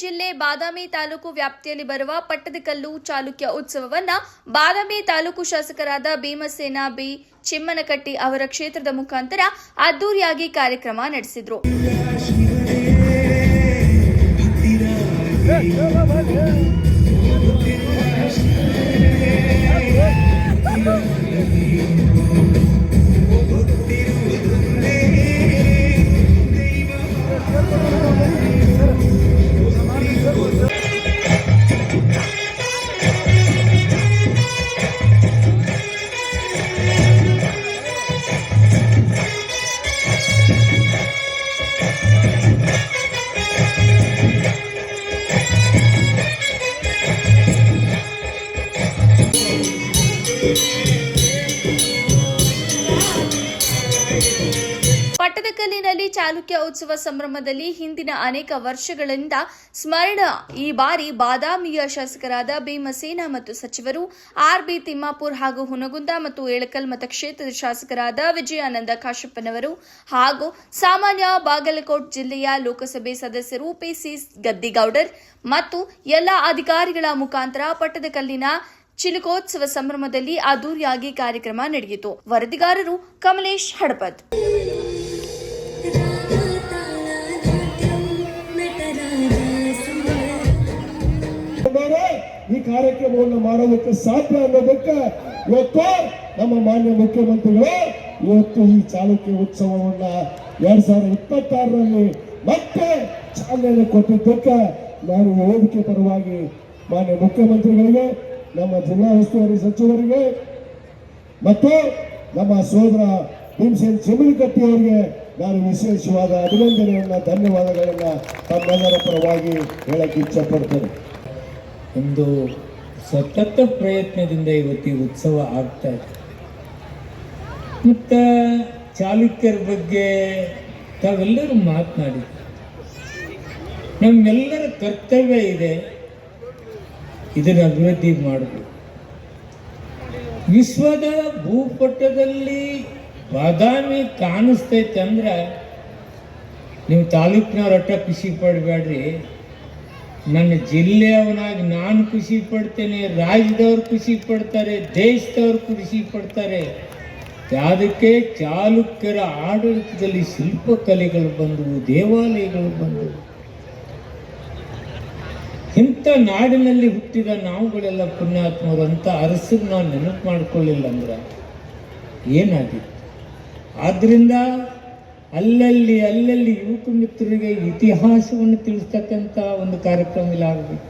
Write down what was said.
ಜಿಲ್ಲೆ ಬಾದಾಮಿ ತಾಲೂಕು ವ್ಯಾಪ್ತಿಯಲ್ಲಿ ಬರುವ ಪಟ್ಟದಕಲ್ಲು ಚಾಲುಕ್ಯ ಉತ್ಸವವನ್ನ ಬಾದಾಮಿ ತಾಲೂಕು ಶಾಸಕರಾದ ಭೀಮಸೇನ ಬಿ ಚಿಮ್ಮನಕಟ್ಟಿ ಅವರ ಕ್ಷೇತ್ರದ ಮುಖಾಂತರ ಅದ್ದೂರಿಯಾಗಿ ಕಾರ್ಯಕ್ರಮ ನಡೆಸಿದ್ರು. ಪಟ್ಟದಕಲ್ಲಿನಲ್ಲಿ ಚಾಲುಕ್ಯ ಉತ್ಸವ ಸಂಭ್ರಮದಲ್ಲಿ ಹಿಂದಿನ ಅನೇಕ ವರ್ಷಗಳಿಂದ ಸ್ಮರಣ. ಈ ಬಾರಿ ಬಾದಾಮಿಯ ಶಾಸಕರಾದ ಭೀಮಸೇನ ಮತ್ತು ಸಚಿವರು ಆರ್ಬಿ ತಿಮ್ಮಾಪುರ್ ಹಾಗೂ ಹುನಗುಂದ ಮತ್ತು ಏಳಕಲ್ ಮತಕ್ಷೇತ್ರದ ಶಾಸಕರಾದ ವಿಜಯಾನಂದ ಕಾಶಪ್ಪನವರು ಹಾಗೂ ಸಾಮಾನ್ಯ ಬಾಗಲಕೋಟ್ ಜಿಲ್ಲೆಯ ಲೋಕಸಭೆ ಸದಸ್ಯರು ಪಿಸಿ ಗದ್ದಿಗೌಡರ್ ಮತ್ತು ಎಲ್ಲ ಅಧಿಕಾರಿಗಳ ಮುಖಾಂತರ ಪಟ್ಟದಕಲ್ಲಿನ ಚಿಲುಕೋತ್ಸವ ಸಂಭ್ರಮದಲ್ಲಿ ಅದ್ದೂರಿಯಾಗಿ ಕಾರ್ಯಕ್ರಮ ನಡೆಯಿತು. ವರದಿಗಾರರು ಕಮಲೇಶ್ ಹಡಪದ್ ಬೇರೆ ಈ ಕಾರ್ಯಕ್ರಮವನ್ನು ಮಾಡೋದಕ್ಕೆ ಸಾಧ್ಯ ಅನ್ನೋದಕ್ಕೆ ಇವತ್ತು ನಮ್ಮ ಮಾನ್ಯ ಮುಖ್ಯಮಂತ್ರಿಗಳು ಇವತ್ತು ಈ ಚಾಲುಕ್ಯ ಉತ್ಸವವನ್ನ ಎರಡ್ ಸಾವಿರದ ಇಪ್ಪತ್ತಾರರಲ್ಲಿ ಮತ್ತೆ ಚಾಲನೆ ಕೊಟ್ಟಿದ್ದಕ್ಕೆ ನಾನು ಓದಿಕೆ ಪರವಾಗಿ ಮಾನ್ಯ ಮುಖ್ಯಮಂತ್ರಿಗಳಿಗೆ ನಮ್ಮ ಜಿಲ್ಲಾ ಉಸ್ತುವಾರಿ ಸಚಿವರಿಗೆ ಮತ್ತು ನಮ್ಮ ಸೋದರ ಭೀಮಸೇನ್ ಚಿಮಲಕಟ್ಟಿ ಅವರಿಗೆ ನಾನು ವಿಶೇಷವಾದ ಅಭಿನಂದನೆಯನ್ನ, ಧನ್ಯವಾದಗಳನ್ನ ತಮ್ಮೆಲ್ಲರ ಪರವಾಗಿ ಹೇಳಕ್ಕೆ ಇಚ್ಛಪಡ್ತೇನೆ. ಒಂದು ಸತತ ಪ್ರಯತ್ನದಿಂದ ಇವತ್ತು ಉತ್ಸವ ಆಗ್ತಾ ಇದೆ. ಮತ್ತು ಚಾಲುಕ್ಯರ ಬಗ್ಗೆ ತಾವೆಲ್ಲರೂ ಮಾತನಾಡಿದ್ದೆ ನಮ್ಮೆಲ್ಲರ ಕರ್ತವ್ಯ ಇದೆ. ಇದನ್ನು ಅಭಿವೃದ್ಧಿ ಮಾಡಬೇಕು ವಿಶ್ವದ ಭೂಪಟದಲ್ಲಿ ಬಾದಾಮಿ ಕಾಣಿಸ್ತೈತೆ ಅಂದ್ರೆ ನೀವು ತಾಲೂಕಿನವ್ರ ಅಟ್ಟ ಖುಷಿ ಪಡಬೇಡ್ರಿ. ನನ್ನ ಜಿಲ್ಲೆಯವನಾಗಿ ನಾನು ಖುಷಿ ಪಡ್ತೇನೆ, ರಾಜ್ಯದವ್ರು ಖುಷಿ ಪಡ್ತಾರೆ, ದೇಶದವ್ರು ಖುಷಿ ಪಡ್ತಾರೆ. ಅದಕ್ಕೆ ಚಾಲುಕ್ಯರ ಆಡಳಿತದಲ್ಲಿ ಶಿಲ್ಪಕಲೆಗಳು ಬಂದವು, ದೇವಾಲಯಗಳು ಬಂದವು. ಇಂಥ ನಾಡಿನಲ್ಲಿ ಹುಟ್ಟಿದ ನಾವುಗಳೆಲ್ಲ ಪುಣ್ಯಾತ್ಮರು ಅಂತ ಅರಸಿಗೆ ನಾವು ನೆನಪು ಮಾಡಿಕೊಳ್ಳಿಲ್ಲ ಅಂದ್ರೆ ಏನಾಗಿತ್ತು? ಆದ್ದರಿಂದ ಅಲ್ಲಲ್ಲಿ ಅಲ್ಲಲ್ಲಿ ಯುವಕ ಮಿತ್ರರಿಗೆ ಇತಿಹಾಸವನ್ನು ತಿಳಿಸ್ತಕ್ಕಂಥ ಒಂದು ಕಾರ್ಯಕ್ರಮ ಇಲ್ಲಿ ಆಗಬೇಕು